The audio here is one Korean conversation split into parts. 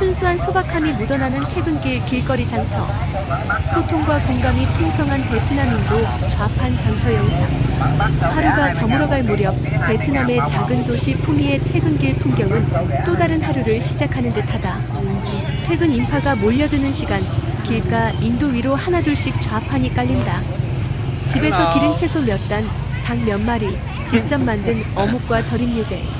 순수한 소박함이 묻어나는 퇴근길 길거리 장터. 소통과 공감이 풍성한 베트남인도 좌판 장터 영상. 하루가 저물어갈 무렵 베트남의 작은 도시 푸미의 퇴근길 풍경은 또 다른 하루를 시작하는 듯하다. 퇴근 인파가 몰려드는 시간, 길가 인도 위로 하나둘씩 좌판이 깔린다. 집에서 기른 채소 몇 단, 닭 몇 마리, 직접 만든 어묵과 절임류들.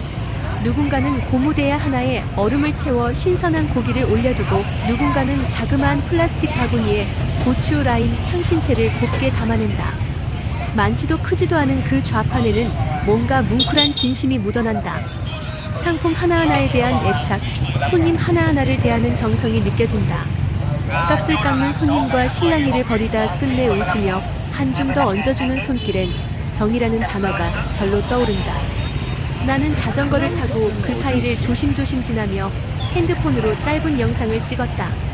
누군가는 고무대야 하나에 얼음을 채워 신선한 고기를 올려두고 누군가는 자그마한 플라스틱 바구니에 고추 라인 향신채를 곱게 담아낸다. 많지도 크지도 않은 그 좌판에는 뭔가 뭉클한 진심이 묻어난다. 상품 하나하나에 대한 애착, 손님 하나하나를 대하는 정성이 느껴진다. 값을 깎는 손님과 실랑이를 벌이다 끝내 웃으며 한 줌 더 얹어주는 손길엔 정이라는 단어가 절로 떠오른다. 나는 자전거를 타고 그 사이를 조심조심 지나며 핸드폰으로 짧은 영상을 찍었다.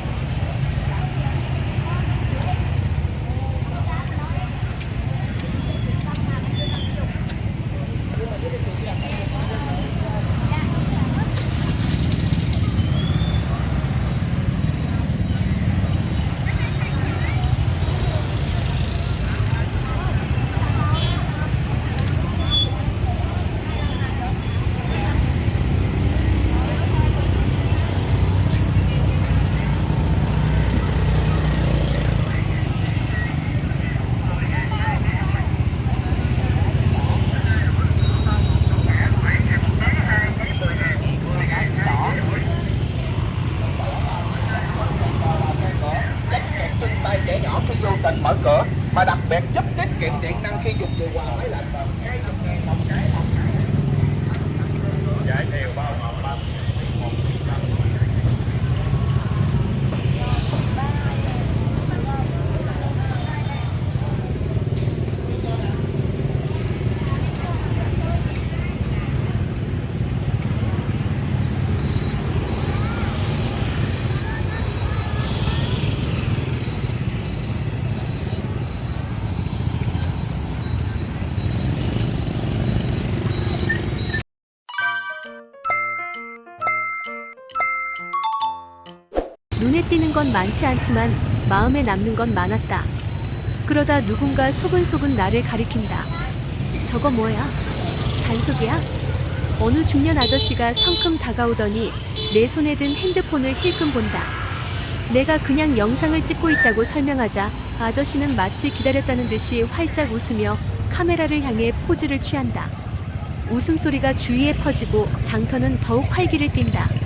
Thailand. 띄는 건 많지 않지만 마음에 남는 건 많았다. 그러다 누군가 소근소근 나를 가리킨다. 저거 뭐야? 단속이야? 어느 중년 아저씨가 성큼 다가오더니 내 손에 든 핸드폰을 힐끔 본다. 내가 그냥 영상을 찍고 있다고 설명하자 아저씨는 마치 기다렸다는 듯이 활짝 웃으며 카메라를 향해 포즈를 취한다. 웃음소리가 주위에 퍼지고 장터는 더욱 활기를 띈다.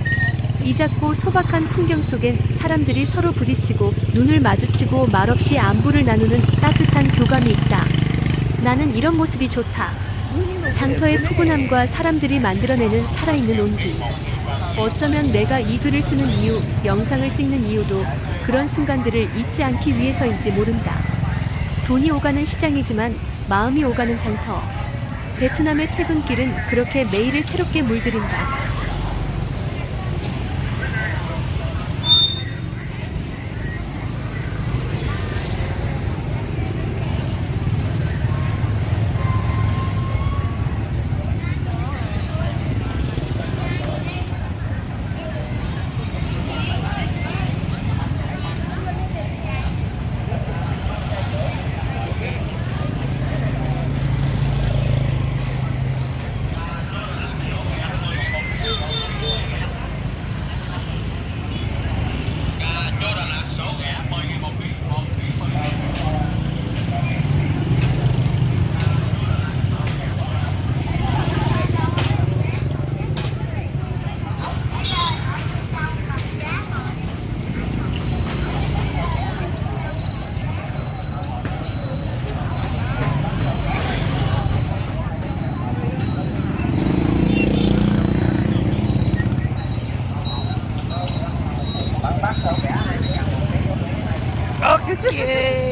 이 작고 소박한 풍경 속엔 사람들이 서로 부딪히고 눈을 마주치고 말없이 안부를 나누는 따뜻한 교감이 있다. 나는 이런 모습이 좋다. 장터의 푸근함과 사람들이 만들어내는 살아있는 온기. 어쩌면 내가 이 글을 쓰는 이유, 영상을 찍는 이유도 그런 순간들을 잊지 않기 위해서인지 모른다. 돈이 오가는 시장이지만 마음이 오가는 장터. 베트남의 퇴근길은 그렇게 매일을 새롭게 물들인다. Yay!